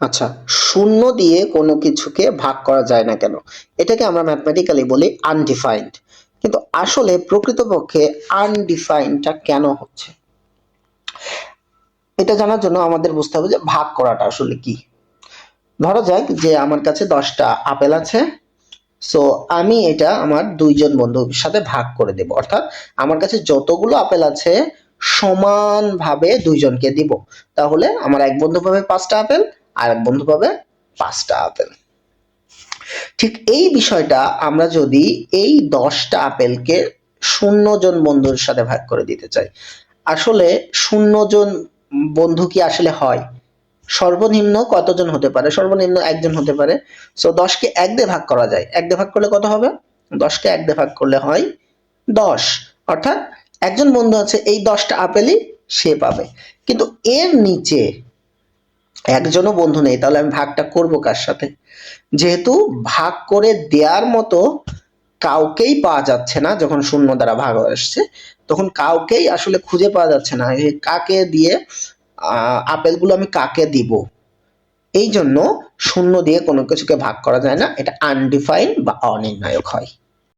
আচ্ছা শূন্য দিয়ে কোনো কিছুকে ভাগ করা যায় না কেন? এটাকে আমরা ম্যাথমেটিক্যালি বলি আনডিফাইন্ড কিন্তু আসলে প্রকৃতপক্ষে আনডিফাইন্ডটা কেন হচ্ছে? এটা জানার জন্য আমাদের বুঝতে হবে যে ভাগ করাটা আসলে কি। ধরা যাক যে আমার কাছে দশটা আপেল আছে সো আমি এটা আমার দুইজন বন্ধুর সাথে ভাগ করে দেব। অর্থাৎ আমার কাছে যতগুলো আপেল আছে, সমানভাবে দুইজনকে দিব। তাহলে আমার এক বন্ধু পাবে পাঁচটা আপেল আর এক বন্ধু পাবে পাঁচটা আপেল। ঠিক এই বিষয়টা আমরা যদি এই দশটা আপেলকে শূন্য জন বন্ধুর সাথে ভাগ করে দিতে চাই। আসলে শূন্য জন বন্ধু কি আসলে হয়? সর্বনিম্ন কতজন হতে পারে? সর্বনিম্ন একজন হতে পারে। সো দশকে এক দিয়ে ভাগ করা যায়। এক দিয়ে ভাগ করলে কত হবে? দশকে এক দিয়ে ভাগ করলে হয় দশ। অর্থাৎ একজন বন্ধু আছে, এই দশটা আপেলই সে পাবে। কিন্তু এর নিচে একজনও বন্ধু নেই, তাহলে আমি ভাগটা করব কার সাথে? যেহেতু ভাগ করে দেওয়ার মতো কাউকেই পাওয়া যাচ্ছে না, যখন শূন্য দ্বারা ভাগ আসছে, তখন কাউকেই আসলে খুঁজে পাওয়া যাচ্ছে না কাকে দিয়ে আপেলগুলো আমি কাকে দিব? এই জন্য শূন্য দিয়ে কোনো কিছুকে ভাগ করা যায় না, এটা আনডিফাইন বা অনির্ণায়ক হয়।